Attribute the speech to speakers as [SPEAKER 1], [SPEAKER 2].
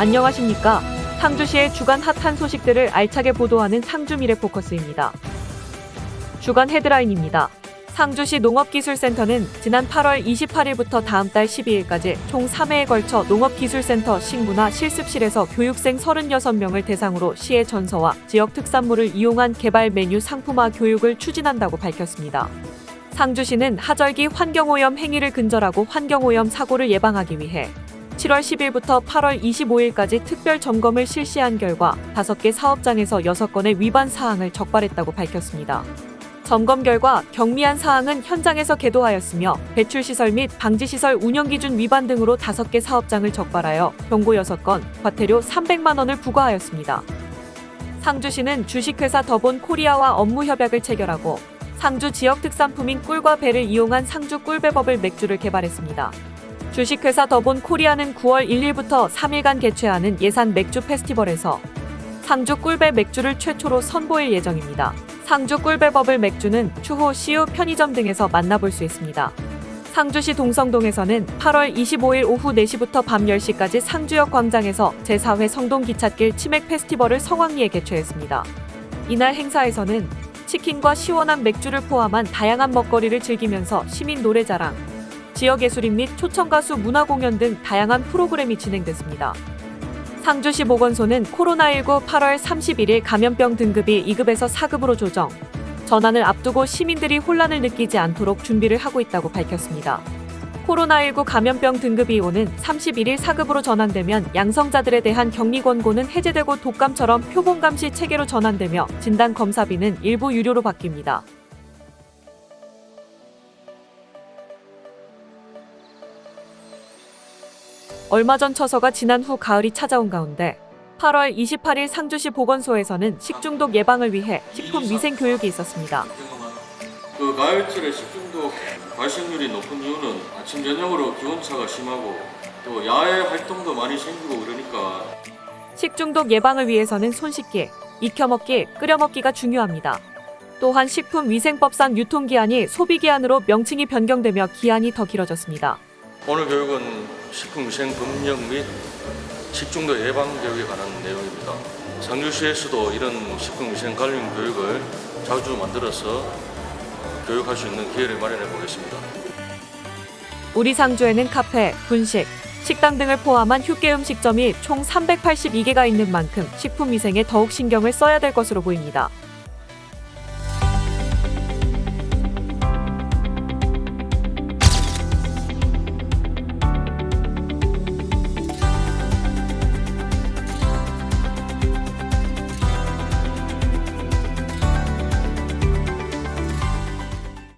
[SPEAKER 1] 안녕하십니까. 상주시의 주간 핫한 소식들을 알차게 보도하는 상주 미래 포커스입니다. 주간 헤드라인입니다. 상주시 농업기술센터는 지난 8월 28일부터 다음 달 12일까지 총 3회에 걸쳐 농업기술센터 식문화 실습실에서 교육생 36명을 대상으로 시의 전서와 지역 특산물을 이용한 개발 메뉴 상품화 교육을 추진한다고 밝혔습니다. 상주시는 하절기 환경오염 행위를 근절하고 환경오염 사고를 예방하기 위해 7월 10일부터 8월 25일까지 특별 점검을 실시한 결과 5개 사업장에서 6건의 위반 사항을 적발했다고 밝혔습니다. 점검 결과 경미한 사항은 현장에서 계도하였으며 배출시설 및 방지시설 운영기준 위반 등으로 5개 사업장을 적발하여 경고 6건, 과태료 300만 원을 부과하였습니다. 상주시는 주식회사 더본 코리아와 업무 협약을 체결하고 상주 지역 특산품인 꿀과 배를 이용한 상주 꿀배버블 맥주를 개발했습니다. 주식회사 더본 코리아는 9월 1일부터 3일간 개최하는 예산 맥주 페스티벌에서 상주 꿀배 맥주를 최초로 선보일 예정입니다. 상주 꿀배 버블 맥주는 추호, 시우, 편의점 등에서 만나볼 수 있습니다. 상주시 동성동에서는 8월 25일 오후 4시부터 밤 10시까지 상주역 광장에서 제4회 성동기찻길 치맥 페스티벌을 성황리에 개최했습니다. 이날 행사에서는 치킨과 시원한 맥주를 포함한 다양한 먹거리를 즐기면서 시민 노래자랑, 지역 예술인 및 초청 가수 문화 공연 등 다양한 프로그램이 진행됐습니다. 상주시 보건소는 코로나19 8월 31일 감염병 등급이 2급에서 4급으로 조정, 전환을 앞두고 시민들이 혼란을 느끼지 않도록 준비를 하고 있다고 밝혔습니다. 코로나19 감염병 등급 2호는 31일 4급으로 전환되면 양성자들에 대한 격리 권고는 해제되고 독감처럼 표본 감시 체계로 전환되며 진단 검사비는 일부 유료로 바뀝니다. 얼마 전 처서가 지난 후 가을이 찾아온 가운데 8월 28일 상주시 보건소에서는 식중독 예방을 위해 식품 위생 교육이 있었습니다.
[SPEAKER 2] 그 가을철에 식중독 발생률이 높은 이유는 아침 저녁으로 기온차가 심하고 또 야외 활동도 많이 생기고 그러니까
[SPEAKER 1] 식중독 예방을 위해서는 손 씻기, 익혀 먹기, 끓여 먹기가 중요합니다. 또한 식품위생법상 유통기한이 소비기한으로 명칭이 변경되며 기한이 더 길어졌습니다.
[SPEAKER 2] 오늘 교육은 식품위생법령 및 식중독 예방 교육에 관한 내용입니다. 상주시에서도 이런 식품위생 관련 교육을 자주 만들어서 교육할 수 있는 기회를 마련해 보겠습니다.
[SPEAKER 1] 우리 상주에는 카페, 분식, 식당 등을 포함한 휴게 음식점이 총 382개가 있는 만큼 식품 위생에 더욱 신경을 써야 될 것으로 보입니다.